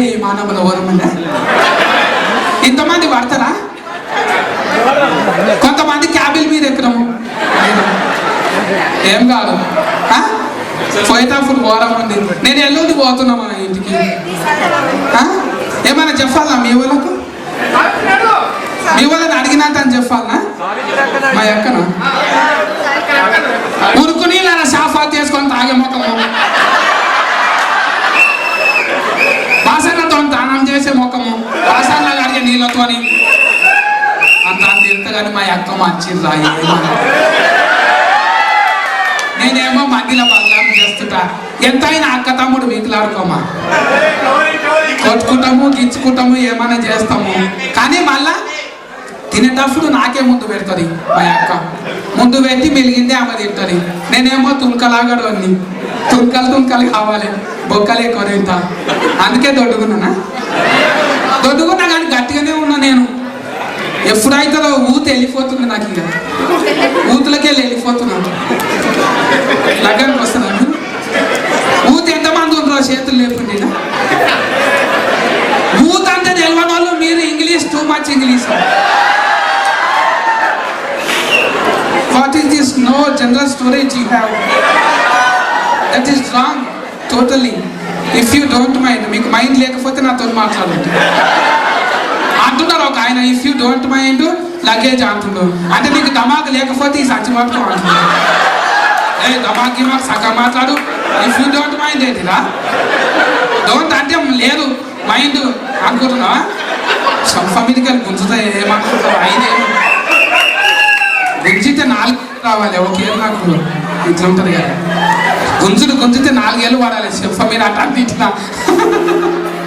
ఈ మానవుల వరమండి ఇంతమంది పడతారా కొంతమంది క్యాబిల్ మీద ఎక్కడము ఏం కాదు? పోయేటప్పుడు ఘోరం ఉంది. నేను ఎల్లుండి పోతున్నా మన ఇంటికి? ఏమైనా చెప్పాలా మీ వాళ్ళకు? మీ వాళ్ళని అడిగినట్టు అని చెప్పాలా? మా ఎక్కన ఉరుకుని ఇలా కడిగే అంత అంత ఎంతగాని మా అక్క మంచిది నేనేమో మందిలో బదలాం చేస్తుంటా. ఎంతైనా అక్క తమ్ముడు వీకులాడుకోమా? కొట్టుకుంటాము గిచ్చుకుంటాము ఏమైనా చేస్తాము. కానీ మళ్ళా తినేటప్పుడు నాకే ముందు పెడుతుంది మా అక్క. ముందు పెట్టి మెలిగిందే ఆమె తింటుంది. నేనేమో తుణకలాగడు అన్ని. తుణకలు తుంకలు కావాలి. బొక్కలే ఎక్కువ అందుకే దొడ్డుకున్నానా? దొడ్డు కానీ గట్టిగానే ఉన్నా నేను ఎప్పుడైతుందో ఊత వెళ్ళిపోతుంది నాకు ఇక. ఊతులకి వెళ్ళి వెళ్ళిపోతున్నాను. లగ్గానికి వస్తున్నాను. ఊత ఎంతమంది ఉన్నారో చేతులు లేపండి ఈడ. ఊత అంటే తెలియని వాళ్ళు మీరు English too much English. What is this no general storage you have that is wrong totally if you don't mind మీకు మైండ్ లేకపోతే నాతో మాట్లాడండి. If you don't mind luggage అంటున్నారు అంటే నీకు ధమాక్ లేకపోతే ఈ సచ్చి మాత్రం అంటున్నాడు. ఏ ధమాక్ మాకు సగం మాట్లాడు. ఇఫ్ యూ డోంట్ మైండ్ ఏంటిరా? డోంట్ అంటే లేదు. మైండ్ అనుకుంటున్నావా? సొంత మీదకి గుంజుతా ఏమనుకుంటావు అయినే. గుంజితే నాలుగు రావాలి ఒకేళ్ళు నాకు ఇట్లా ఉంటుంది కదా. గుంజుడు గుంజితే నాలుగేళ్ళు వాడాలి. చెప్ప మీద అట్లా ఇట్లా.